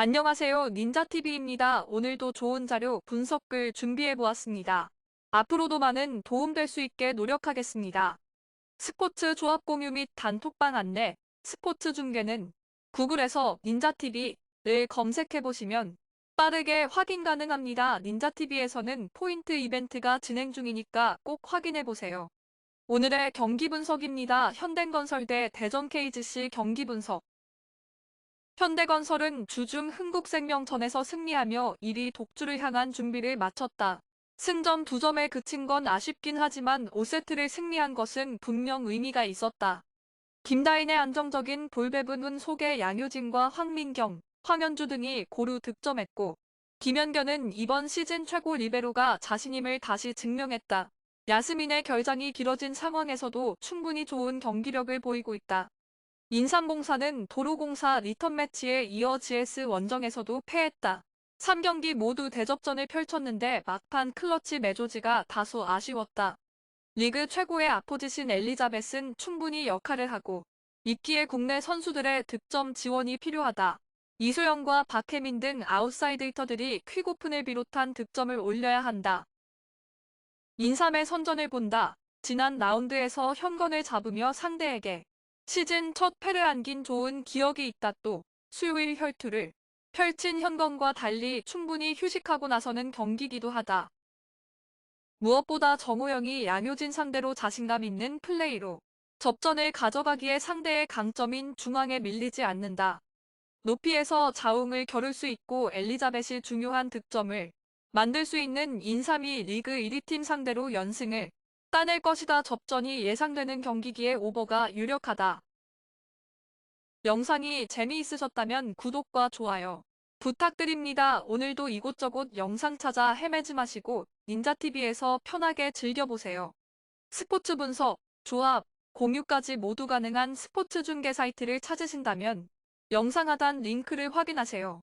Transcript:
안녕하세요. 닌자TV입니다. 오늘도 좋은 자료 분석글 준비해 보았습니다. 앞으로도 많은 도움될 수 있게 노력하겠습니다. 스포츠 조합 공유 및 단톡방 안내, 스포츠 중계는 구글에서 닌자TV를 검색해 보시면 빠르게 확인 가능합니다. 닌자TV에서는 포인트 이벤트가 진행 중이니까 꼭 확인해 보세요. 오늘의 경기 분석입니다. 현대건설 대 대전 KGC 경기 분석. 현대건설은 주중 흥국생명전에서 승리하며 1위 독주를 향한 준비를 마쳤다. 승점 2점에 그친 건 아쉽긴 하지만 5세트를 승리한 것은 분명 의미가 있었다. 김다인의 안정적인 볼배분은 속에 양효진과 황민경, 황현주 등이 고루 득점했고 김연견은 이번 시즌 최고 리베로가 자신임을 다시 증명했다. 야스민의 결장이 길어진 상황에서도 충분히 좋은 경기력을 보이고 있다. 인삼공사는 도로공사 리턴 매치에 이어 GS 원정에서도 패했다. 3경기 모두 대접전을 펼쳤는데 막판 클러치 매조지가 다소 아쉬웠다. 리그 최고의 아포지신 엘리자벳은 충분히 역할을 하고 있기에 국내 선수들의 득점 지원이 필요하다. 이소영과 박혜민 등 아웃사이드 히터들이 퀵오픈을 비롯한 득점을 올려야 한다. 인삼의 선전을 본다. 지난 라운드에서 현건을 잡으며 상대에게 시즌 첫 패를 안긴 좋은 기억이 있다 또 수요일 혈투를 펼친 현건과 달리 충분히 휴식하고 나서는 경기기도 하다. 무엇보다 정우영이 양효진 상대로 자신감 있는 플레이로 접전을 가져가기에 상대의 강점인 중앙에 밀리지 않는다. 높이에서 자웅을 겨룰 수 있고 엘리자벳이 중요한 득점을 만들 수 있는 인삼이 리그 1위 팀 상대로 연승을 따낼 것이다. 접전이 예상되는 경기기에 오버가 유력하다. 영상이 재미있으셨다면 구독과 좋아요 부탁드립니다. 오늘도 이곳저곳 영상 찾아 헤매지 마시고 닌자TV에서 편하게 즐겨보세요. 스포츠 분석, 조합, 공유까지 모두 가능한 스포츠 중계 사이트를 찾으신다면 영상 하단 링크를 확인하세요.